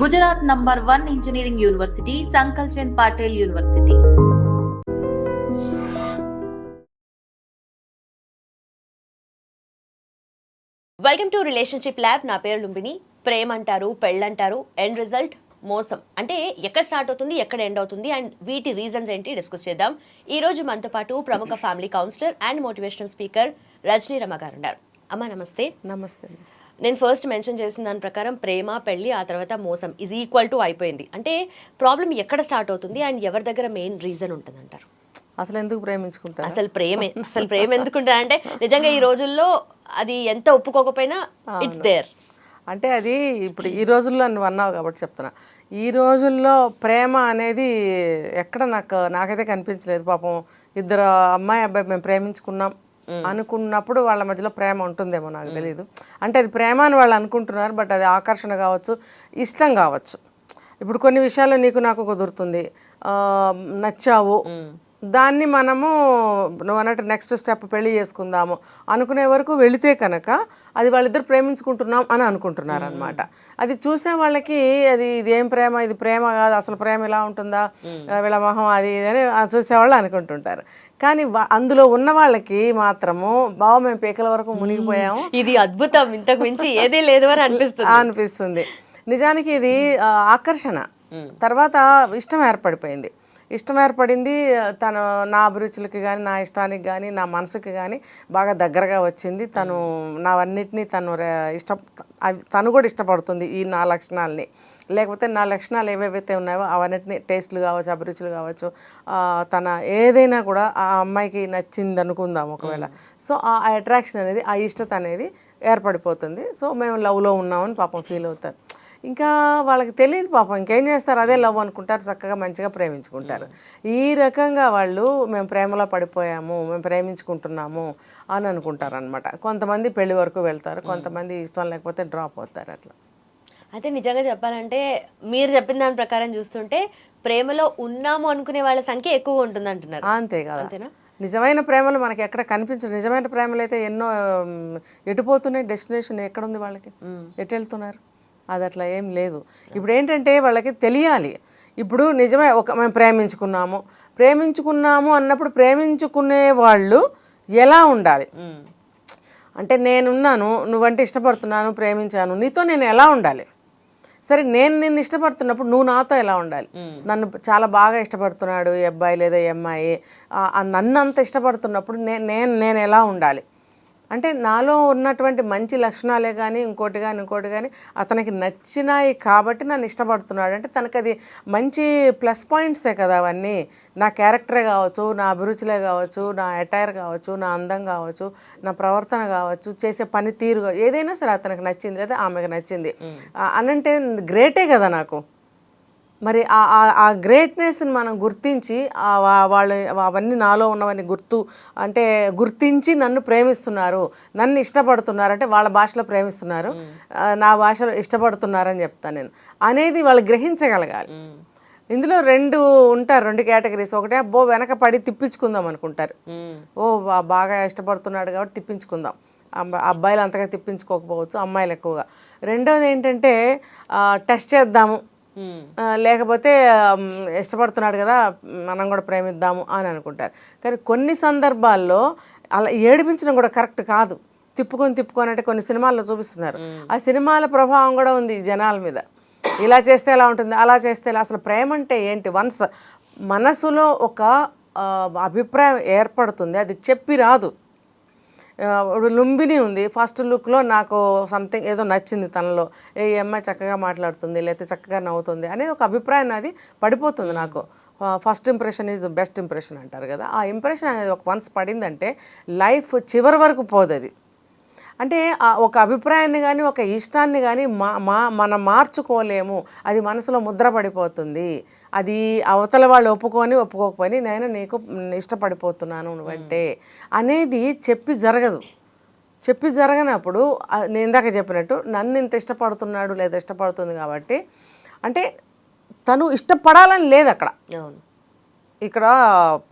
Gujarat number one engineering university Sankalchand Patel university. Welcome to relationship lab నా పేరు లుంబిని ప్రేమ అంటారు పెళ్ళంటారు end result మోసం. అంటే ఎక్కడ స్టార్ట్ అవుతుంది ఎక్కడ ఎండ్ అవుతుంది అండ్ వీటి రీజన్స్ ఏంటి డిస్కస్ చేద్దాం. ఈ రోజు మనతో పాటు ప్రముఖ family counsellor and motivational speaker Rajani Rama garu ఉన్నారు. అమ్మ నమస్తే. నమస్తే. నేను ఫస్ట్ మెన్షన్ చేసిన దాని ప్రకారం ప్రేమ పెళ్ళి ఆ తర్వాత మోసం. ఇది ఈక్వల్ టు అయిపోయింది. అంటే ప్రాబ్లం ఎక్కడ స్టార్ట్ అవుతుంది అండ్ ఎవరి దగ్గర మెయిన్ రీజన్ ఉంటుంది అంటారు అసలు ఎందుకు ప్రేమించుకుంటారు? అసలు ప్రేమే అసలు ప్రేమ ఎందుకుంటా అంటే నిజంగా ఈ రోజుల్లో అది ఎంత ఒప్పుకోకపోయినా ఇట్స్ దేర్ అంటే అది ఇప్పుడు ఈ రోజుల్లో నువ్వు అన్నావు కాబట్టి చెప్తున్నా. ఈ రోజుల్లో ప్రేమ అనేది ఎక్కడ నాకు నాకైతే కనిపించలేదు. పాపం ఇద్దరు అమ్మాయి అబ్బాయి మేము ప్రేమించుకున్నాం. అనుకున్నప్పుడు వాళ్ళ మధ్యలో ప్రేమ ఉంటుందేమో నాకు తెలియదు అంటే అది ప్రేమ అని వాళ్ళు అనుకుంటున్నారు బట్ అది ఆకర్షణ కావచ్చు ఇష్టం కావచ్చు. ఇప్పుడు కొన్ని విషయాల్లో నీకు నాకు కుదురుతుంది. నచ్చావు. దాన్ని మనము నువ్వు అన్నట్టు నెక్స్ట్ స్టెప్ పెళ్ళి చేసుకుందాము అనుకునే వరకు వెళితే కనుక అది వాళ్ళిద్దరు ప్రేమించుకుంటున్నాం అని అనుకుంటున్నారు అనమాట అది చూసే వాళ్ళకి అది ఇది ఏం ప్రేమ ఇది ప్రేమ కాదు అసలు ప్రేమ ఇలా ఉంటుందా వీళ్ళ మొహం అది ఇది అని చూసేవాళ్ళు అనుకుంటుంటారు. కానీ అందులో ఉన్న వాళ్ళకి మాత్రము బావ మేము పీకల వరకు మునిగిపోయాము. ఇది అద్భుతం. ఇంతకు మించి ఏదీ లేదు అని అనిపిస్తుంది. అనిపిస్తుంది. నిజానికి ఇది ఆకర్షణ. తర్వాత ఇష్టం ఏర్పడిపోయింది. ఇష్టం ఏర్పడింది తను నా అభిరుచులకి కానీ నా ఇష్టానికి కానీ నా మనసుకి కానీ బాగా దగ్గరగా వచ్చింది. తను నావన్నిటినీ తను ఇష్ట తను కూడా ఇష్టపడుతుంది ఈ నా లక్షణాలని. లేకపోతే నా లక్షణాలు ఏవేవైతే ఉన్నాయో అవన్నిటిని టేస్ట్లు కావచ్చు అభిరుచులు కావచ్చు తన ఏదైనా కూడా ఆ అమ్మాయికి నచ్చింది అనుకుందాం ఒకవేళ సో ఆ అట్రాక్షన్ అనేది ఆ ఇష్టత అనేది ఏర్పడిపోతుంది. సో మేము లవ్లో ఉన్నామని పాపం ఫీల్ అవుతారు. ఇంకా వాళ్ళకి తెలియదు పాపం ఇంకేం చేస్తారు? అదే లవ్ అనుకుంటారు చక్కగా మంచిగా ప్రేమించుకుంటారు. ఈ రకంగా వాళ్ళు మేము ప్రేమలో పడిపోయాము మేము ప్రేమించుకుంటున్నాము అని అనుకుంటారు అనమాట కొంతమంది పెళ్ళి వరకు వెళ్తారు కొంతమంది ఇష్టం లేకపోతే డ్రాప్ అవుతారు అట్లా. అయితే నిజంగా చెప్పాలంటే మీరు చెప్పిన దాని ప్రకారం చూస్తుంటే ప్రేమలో ఉన్నాము అనుకునే వాళ్ళ సంఖ్య ఎక్కువగా ఉంటుంది అంటున్నారు అంతే కదా. అంతేనా? నిజమైన ప్రేమలు మనకి ఎక్కడ కనిపించదు నిజమైన ప్రేమలు అయితే ఎన్నో ఎటుపోతున్నాయి డెస్టినేషన్ ఎక్కడ ఉంది వాళ్ళకి ఎటు వెళ్తున్నారు? అది అట్లా ఏం లేదు. ఇప్పుడు ఏంటంటే వాళ్ళకి తెలియాలి. ఇప్పుడు నిజమే ఒక మేము ప్రేమించుకున్నాము. ప్రేమించుకున్నాము అన్నప్పుడు ప్రేమించుకునే వాళ్ళు ఎలా ఉండాలి. అంటే నేనున్నాను నువ్వంటే ఇష్టపడుతున్నాను ప్రేమించాను. నీతో నేను ఎలా ఉండాలి? సరే నేను నిన్ను ఇష్టపడుతున్నప్పుడు నువ్వు నాతో ఎలా ఉండాలి? నన్ను చాలా బాగా ఇష్టపడుతున్నాడు ఈ అబ్బాయి లేదా ఈ అమ్మాయి. నన్ను అంత ఇష్టపడుతున్నప్పుడు నేను నేను ఎలా ఉండాలి? అంటే నాలో ఉన్నటువంటి మంచి లక్షణాలే కానీ ఇంకోటి కానీ ఇంకోటి కానీ అతనికి నచ్చినాయి కాబట్టి నన్ను ఇష్టపడుతున్నాడు. అంటే తనకు అది మంచి ప్లస్ పాయింట్సే కదా అవన్నీ. నా క్యారెక్టరే కావచ్చు నా అభిరుచులే కావచ్చు నా అటైర్ కావచ్చు నా అందం కావచ్చు నా ప్రవర్తన కావచ్చు చేసే పని తీరు ఏదైనా సరే అతనికి నచ్చింది లేదా ఆమెకు నచ్చింది. అనంటే గ్రేటే కదా నాకు. మరి ఆ- గ్రేట్నెస్ని మనం గుర్తించి వాళ్ళు అవన్నీ నాలో ఉన్నవన్నీ గుర్తు అంటే గుర్తించి నన్ను ప్రేమిస్తున్నారు నన్ను ఇష్టపడుతున్నారు అంటే వాళ్ళ భాషలో ప్రేమిస్తున్నారు నా భాషలో ఇష్టపడుతున్నారని చెప్తాను నేను. అనేది వాళ్ళు గ్రహించగలగాలి. ఇందులో రెండు ఉంటారు రెండు కేటగిరీస్. ఒకటే అబ్బో వెనక పడి తిప్పించుకుందాం అనుకుంటారు. ఓ బాగా ఇష్టపడుతున్నాడు కాబట్టి తిప్పించుకుందాం. అబ్బ- అబ్బాయిలు అంతగా తిప్పించుకోకపోవచ్చు అమ్మాయిలు ఎక్కువగా. రెండోది ఏంటంటే టెస్ట్ చేద్దాము. లేకపోతే ఇష్టపడుతున్నాడు కదా మనం కూడా ప్రేమిద్దాము అని అనుకుంటారు. కానీ కొన్ని సందర్భాల్లో అలా ఏడిపించడం కూడా కరెక్ట్ కాదు. తిప్పుకొని తిప్పుకొని అంటే కొన్ని సినిమాల్లో చూపిస్తున్నారు. ఆ సినిమాల ప్రభావం కూడా ఉంది జనాల మీద. ఇలా చేస్తే ఎలా ఉంటుంది అలా చేస్తే ఎలా అసలు ప్రేమ అంటే ఏంటి? వన్స్ మనసులో ఒక అభిప్రాయం ఏర్పడుతుంది అది చెప్పి రాదు. లుంబిని ఉంది. ఫస్ట్ లుక్లో నాకు సంథింగ్ ఏదో నచ్చింది తనలో. ఏ అమ్మాయి చక్కగా మాట్లాడుతుంది లేకపోతే చక్కగా నవ్వుతుంది అనేది ఒక అభిప్రాయం అది పడిపోతుంది నాకు. First impression is best impression అంటారు కదా. ఆ ఇంప్రెషన్ అనేది ఒక వన్స్ పడిందంటే లైఫ్ చివరి వరకు పోదు అది అంటే ఒక అభిప్రాయాన్ని కానీ ఒక ఇష్టాన్ని కానీ మా మా మనం మార్చుకోలేము. అది మనసులో ముద్రపడిపోతుంది అది అవతల వాళ్ళు ఒప్పుకొని ఒప్పుకోకపోయి నేను నీకు ఇష్టపడిపోతున్నాను నువ్వంటే అనేది చెప్పి జరగదు. చెప్పి జరగనప్పుడు నేను ఇందాక చెప్పినట్టు నన్ను ఇంత ఇష్టపడుతున్నాడు లేదా ఇష్టపడుతుంది కాబట్టి అంటే తను ఇష్టపడాలని లేదు అక్కడ. అవును. ఇక్కడ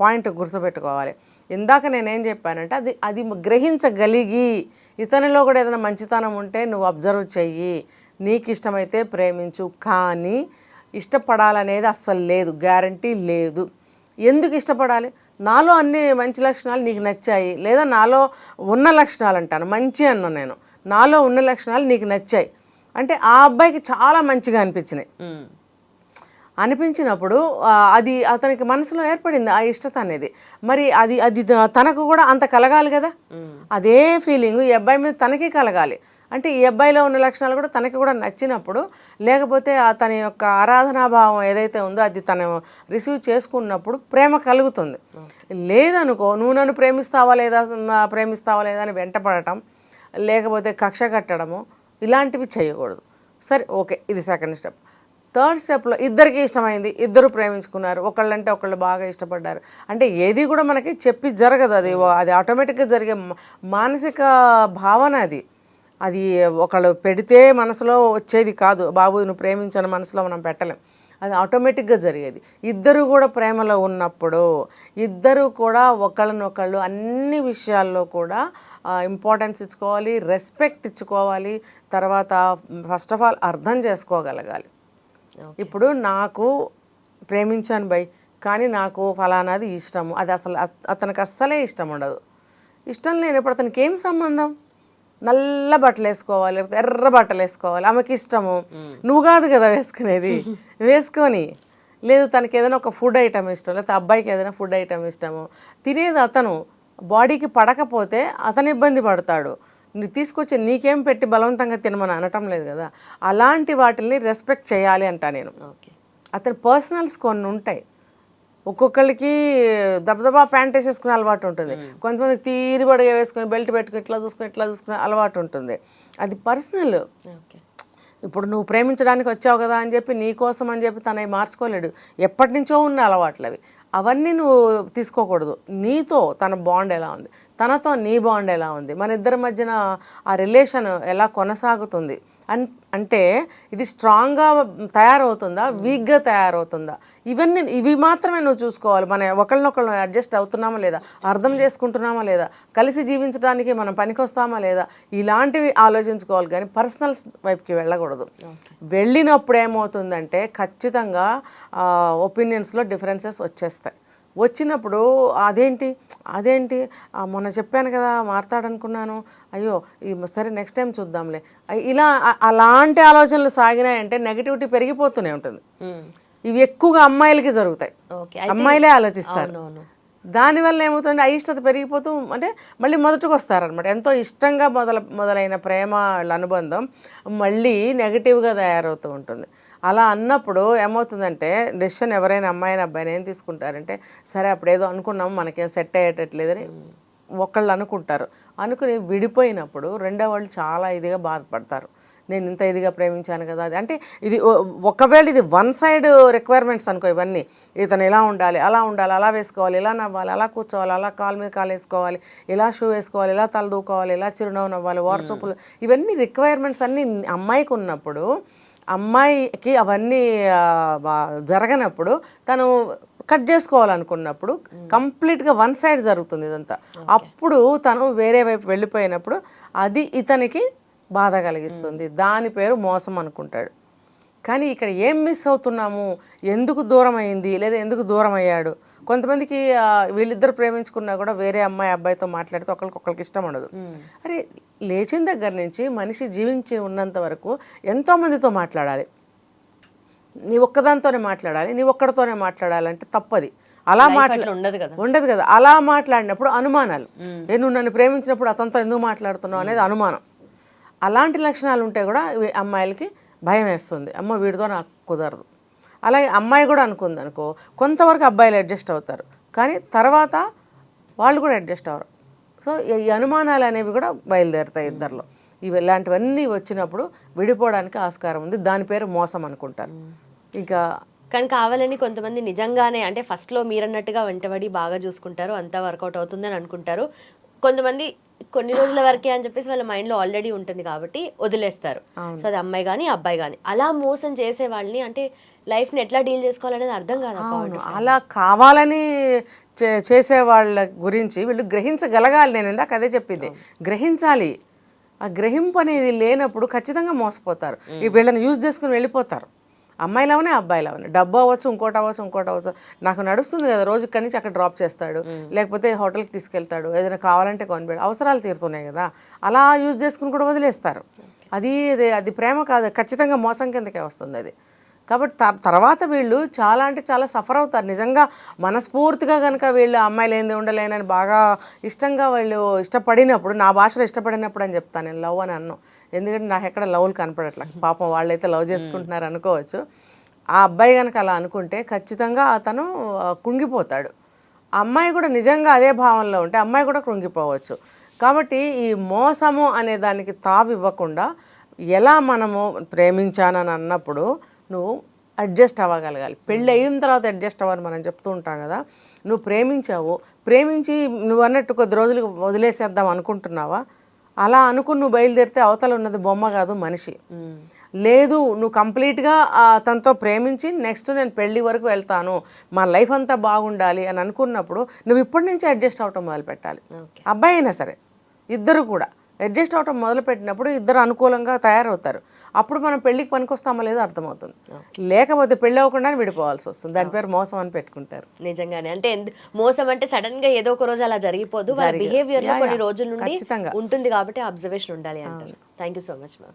పాయింట్ గుర్తుపెట్టుకోవాలి. ఇందాక నేనేం చెప్పానంటే అది అది గ్రహించగలిగి ఇతనిలో కూడా ఏదైనా మంచితనం ఉంటే నువ్వు అబ్జర్వ్ చెయ్యి. నీకు ఇష్టమైతే ప్రేమించు కానీ ఇష్టపడాలనేది అస్సలు లేదు గ్యారంటీ లేదు. ఎందుకు ఇష్టపడాలి? నాలో అన్ని మంచి లక్షణాలు నీకు నచ్చాయి లేదా నాలో ఉన్న లక్షణాలు అంటాను మంచి అన్నా నేను. నాలో ఉన్న లక్షణాలు నీకు నచ్చాయి. అంటే ఆ అబ్బాయికి చాలా మంచిగా అనిపించినాయి. అనిపించినప్పుడు అది అతనికి మనసులో ఏర్పడింది ఆ ఇష్టత అనేది. మరి అది అది తనకు కూడా అంత కలగాలి కదా? అదే ఫీలింగ్ ఈ అబ్బాయి మీద తనకి కలగాలి. అంటే ఈ అబ్బాయిలో ఉన్న లక్షణాలు కూడా తనకి కూడా నచ్చినప్పుడు లేకపోతే తన యొక్క ఆరాధనాభావం ఏదైతే ఉందో అది తను రిసీవ్ చేసుకున్నప్పుడు ప్రేమ కలుగుతుంది. లేదనుకో నువ్వు నన్ను ప్రేమిస్తావా లేదా ప్రేమిస్తావా లేదా అని వెంటపడటం లేకపోతే కక్ష కట్టడము ఇలాంటివి చేయకూడదు. సరే ఓకే ఇది సెకండ్ స్టెప్ థర్డ్ స్టెప్లో ఇద్దరికి ఇష్టమైంది ఇద్దరు ప్రేమించుకున్నారు. ఒకళ్ళంటే ఒకళ్ళు బాగా ఇష్టపడ్డారు. అంటే ఏది కూడా మనకి చెప్పి జరగదు అది. అది ఆటోమేటిక్గా జరిగే మానసిక భావన అది. అది ఒకళ్ళు పెడితే మనసులో వచ్చేది కాదు. బాబు నువ్వు ప్రేమించిన మనసులో మనం పెట్టలేం. అది ఆటోమేటిక్గా జరిగేది. ఇద్దరు కూడా ప్రేమలో ఉన్నప్పుడు ఇద్దరు కూడా ఒకళ్ళనొకళ్ళు అన్ని విషయాల్లో కూడా ఇంపార్టెన్స్ ఇచ్చుకోవాలి రెస్పెక్ట్ ఇచ్చుకోవాలి. తర్వాత ఫస్ట్ ఆఫ్ ఆల్ అర్థం చేసుకోగలగాలి. ఇప్పుడు నాకు ప్రేమించాను బై కానీ నాకు ఫలానాది ఇష్టము. అది అసలు అత- అతనికి అస్సలే ఇష్టం ఉండదు. ఇష్టం లేనప్పుడు అతనికి ఏం సంబంధం? నల్ల బట్టలు వేసుకోవాలి లేకపోతే ఎర్ర బట్టలు వేసుకోవాలి. ఆమెకి ఇష్టము. నువ్వు కాదు కదా వేసుకునేది. వేసుకొని. లేదు తనకి ఏదైనా ఒక ఫుడ్ ఐటమ్ ఇష్టం లేకపోతే అబ్బాయికి ఏదైనా ఫుడ్ ఐటమ్ ఇష్టము. తినేది అతను. బాడీకి పడకపోతే అతను ఇబ్బంది పడతాడు. తీసుకొచ్చి నీకేం పెట్టి బలవంతంగా తినమని అనటం లేదు కదా. అలాంటి వాటిని రెస్పెక్ట్ చేయాలి అంటా నేను. ఓకే. అతని పర్సనల్స్ కొన్ని ఉంటాయి. ఒక్కొక్కరికి దబదబా ప్యాంట్ వేసేసుకునే అలవాటు ఉంటుంది. కొంతమంది తీరిబడిగా వేసుకుని బెల్ట్ పెట్టుకుని ఇట్లా చూసుకుని ఇట్లా చూసుకునే అలవాటు ఉంటుంది. అది పర్సనల్. ఓకే. ఇప్పుడు నువ్వు ప్రేమించడానికి వచ్చావు కదా అని చెప్పి నీ కోసం అని చెప్పి తనవి మార్చుకోలేడు. ఎప్పటి నుంచో ఉన్న అలవాట్లు అవి అవన్నీ నువ్వు తీసుకోకూడదు. నీతో తన బాండ్ ఎలా ఉంది? తనతో నీ బాండ్ ఎలా ఉంది? మన ఇద్దరి మధ్యన ఆ రిలేషన్ ఎలా కొనసాగుతుంది? అన్ అంటే ఇది స్ట్రాంగ్గా తయారవుతుందా? వీక్గా తయారవుతుందా? ఇవన్నీ ఇవి మాత్రమే నువ్వు చూసుకోవాలి. మన ఒకళ్ళనొకళ్ళు అడ్జస్ట్ అవుతున్నామా లేదా? అర్థం చేసుకుంటున్నామా లేదా? కలిసి జీవించడానికి మనం పనికొస్తామా లేదా? ఇలాంటివి ఆలోచించుకోవాలి. కానీ పర్సనల్స్ వైపుకి వెళ్ళకూడదు. వెళ్ళినప్పుడు ఏమవుతుందంటే ఖచ్చితంగా ఒపీనియన్స్లో డిఫరెన్సెస్ వచ్చేస్తాయి. వచ్చినప్పుడు అదేంటి అదేంటి మొన్న చెప్పాను కదా మాట్లాడనుకున్నాను అయ్యో ఈ సరే నెక్స్ట్ టైం చూద్దాంలే. ఇలా అలాంటి ఆలోచనలు సాగినాయంటే నెగిటివిటీ పెరిగిపోతూనే ఉంటుంది. ఇవి ఎక్కువగా అమ్మాయిలకి జరుగుతాయి. అమ్మాయిలే ఆలోచిస్తారు. దానివల్ల ఏమవుతుంది అయిష్టత పెరిగిపోతూ అంటే మళ్ళీ మొదటికి వస్తారనమాట ఎంతో ఇష్టంగా మొదల మొదలైన ప్రేమ వాళ్ళ అనుబంధం మళ్ళీ నెగిటివ్గా తయారవుతూ ఉంటుంది. అలా అన్నప్పుడు ఏమవుతుందంటే డెసిషన్ ఎవరైనా అమ్మాయిని అబ్బాయిని ఏం తీసుకుంటారంటే సరే అప్పుడు ఏదో అనుకున్నాం మనకేం సెట్ అయ్యేటట్లేదని ఒకళ్ళు అనుకుంటారు. అనుకుని విడిపోయినప్పుడు రెండో వాళ్ళు చాలా ఇదిగా బాధపడతారు. నేను ఇంత ఇదిగా ప్రేమించాను కదా అది. అంటే ఇది ఒకవేళ ఇది వన్ సైడ్ రిక్వైర్మెంట్స్ అనుకో ఇవన్నీ. ఇతను ఇలా ఉండాలి అలా ఉండాలి అలా వేసుకోవాలి ఇలా నవ్వాలి అలా కూర్చోవాలి అలా కాలు మీద కాలు వేసుకోవాలి ఇలా షూ వేసుకోవాలి ఇలా తల దూకోవాలి ఇలా చిరునవ్వు నవ్వాలి వాట్సాప్లు ఇవన్నీ రిక్వైర్మెంట్స్ అన్నీ అమ్మాయికి ఉన్నప్పుడు అమ్మాయికి అవన్నీ జరగనప్పుడు తను కట్ చేసుకోవాలనుకున్నప్పుడు కంప్లీట్గా వన్ సైడ్ జరుగుతుంది ఇదంతా. అప్పుడు తను వేరే వైపు వెళ్ళిపోయినప్పుడు అది ఇతనికి బాధ కలిగిస్తుంది. దాని పేరు మోసం అనుకుంటాడు. కానీ ఇక్కడ ఏం మిస్ అవుతున్నాము? ఎందుకు దూరం అయింది? లేదా ఎందుకు దూరం అయ్యాడు? కొంతమందికి వీళ్ళిద్దరు ప్రేమించుకున్నా కూడా వేరే అమ్మాయి అబ్బాయితో మాట్లాడితే ఒకరికి ఒకరికి ఇష్టం ఉండదు. అరే లేచిన దగ్గర నుంచి మనిషి జీవించి ఉన్నంత వరకు ఎంతో మందితో మాట్లాడాలి. నీ ఒక్కదానితోనే మాట్లాడాలి నీ ఒక్కడితోనే మాట్లాడాలంటే తప్పది. అలా మాట్లా ఉండదు కదా. ఉండదు కదా. అలా మాట్లాడినప్పుడు అనుమానాలు. నువ్వు నన్ను ప్రేమించినప్పుడు అతనితో ఎందుకు మాట్లాడుతున్నావు అనేది అనుమానం. అలాంటి లక్షణాలు ఉంటే కూడా అమ్మాయిలకి భయం వేస్తుంది. అమ్మ వీడితో నాకు కుదరదు. అలాగే అమ్మాయి కూడా అనుకుంది అనుకో కొంతవరకు అబ్బాయిలు అడ్జస్ట్ అవుతారు. కానీ తర్వాత వాళ్ళు కూడా అడ్జస్ట్ అవ్వరు సో ఈ అనుమానాలు అనేవి కూడా బయలుదేరుతాయి ఇద్దరిలో. ఇవి ఇలాంటివన్నీ వచ్చినప్పుడు విడిపోవడానికి ఆస్కారం ఉంది. దాని పేరు మోసం అనుకుంటారు. ఇంకా కానీ కావాలని కొంతమంది నిజంగానే అంటే ఫస్ట్లో మీరన్నట్టుగా వెంటబడి బాగా చూసుకుంటారు అంతా వర్కౌట్ అవుతుందని అనుకుంటారు. కొంతమంది కొన్ని రోజుల వరకే అని చెప్పేసి వాళ్ళ మైండ్లో ఆల్రెడీ ఉంటుంది కాబట్టి వదిలేస్తారు. సో అది అమ్మాయి కానీ అబ్బాయి కానీ అలా మోసం చేసే వాళ్ళని అంటే లైఫ్ని ఎట్లా డీల్ చేసుకోవాలనేది అర్థం అవును. అలా కావాలని చేసే వాళ్ళ గురించి వీళ్ళు గ్రహించగలగాలి. నేను ఇందాక అదే చెప్పింది గ్రహించాలి. ఆ గ్రహింపు అనేది లేనప్పుడు ఖచ్చితంగా మోసపోతారు. ఈ వీళ్ళని యూజ్ చేసుకుని వెళ్ళిపోతారు. అమ్మాయిలవనే అబ్బాయిలవనే. డబ్బు అవ్వచ్చు ఇంకోటి అవ్వచ్చు ఇంకోటి అవ్వచ్చు. నాకు నడుస్తుంది కదా రోజు ఇక్కడి నుంచి అక్కడ డ్రాప్ చేస్తాడు. లేకపోతే హోటల్కి తీసుకెళ్తాడు. ఏదైనా కావాలంటే కొనిపెడు. అవసరాలు తీరుతున్నాయి కదా. అలా యూజ్ చేసుకుని కూడా వదిలేస్తారు. అది అది ప్రేమ కాదు. ఖచ్చితంగా మోసం కిందకే వస్తుంది అది. కాబట్టి త- తర్వాత వీళ్ళు చాలా అంటే చాలా సఫర్ అవుతారు. నిజంగా మనస్ఫూర్తిగా కనుక వీళ్ళు అమ్మాయిలు ఏంది ఉండలేనని బాగా ఇష్టంగా వాళ్ళు ఇష్టపడినప్పుడు నా భాషలో ఇష్టపడినప్పుడు అని చెప్తాను. నేను లవ్ అని అన్ను. ఎందుకంటే నాకు ఎక్కడ లవ్లు కనపడట్లేదు పాపం వాళ్ళైతే లవ్ చేసుకుంటున్నారు అనుకోవచ్చు. ఆ అబ్బాయి కనుక అలా అనుకుంటే ఖచ్చితంగా అతను కుంగిపోతాడు. అమ్మాయి కూడా నిజంగా అదే భావనలో ఉంటే అమ్మాయి కూడా కృంగిపోవచ్చు. కాబట్టి ఈ మోసము అనే దానికి తావు ఇవ్వకుండా ఎలా మనము ప్రేమించానని అన్నప్పుడు నువ్వు అడ్జస్ట్ అవ్వగలగాలి. పెళ్ళి అయిన తర్వాత అడ్జస్ట్ అవ్వని మనం చెప్తూ ఉంటాం కదా. నువ్వు ప్రేమించావు. ప్రేమించి నువ్వు అన్నట్టు కొద్ది రోజులు వదిలేసేద్దాం అనుకుంటున్నావా? అలా అనుకుని నువ్వు బయలుదేరితే అవతల ఉన్నది బొమ్మ కాదు మనిషి. లేదు నువ్వు కంప్లీట్గా తనతో ప్రేమించి నెక్స్ట్ నేను పెళ్ళి వరకు వెళ్తాను. మా లైఫ్ అంతా బాగుండాలి అని అనుకున్నప్పుడు నువ్వు ఇప్పటి నుంచి అడ్జస్ట్ అవటం మొదలు పెట్టాలి అబ్బాయి అయినా సరే ఇద్దరు కూడా. అడ్జస్ట్ అవటం మొదలు పెట్టినప్పుడు ఇద్దరు అనుకూలంగా తయారవుతారు. అప్పుడు మనం పెళ్ళికి పనికొస్తామో లేదో అర్థమవుతుంది. లేకపోతే పెళ్ళి అవ్వకుండానే విడిపోవాల్సి వస్తుంది. దాని పేరు మోసం అని పెట్టుకుంటారు. నిజంగానే. అంటే మోసం అంటే సడన్గా ఏదో ఒక రోజు అలా జరిగిపోదు. బిహేవియర్లో కొన్ని. రోజుల నుండి. ఉంటుంది కాబట్టి అబ్జర్వేషన్ ఉండాలి అంటారు. Thank you so much ma'am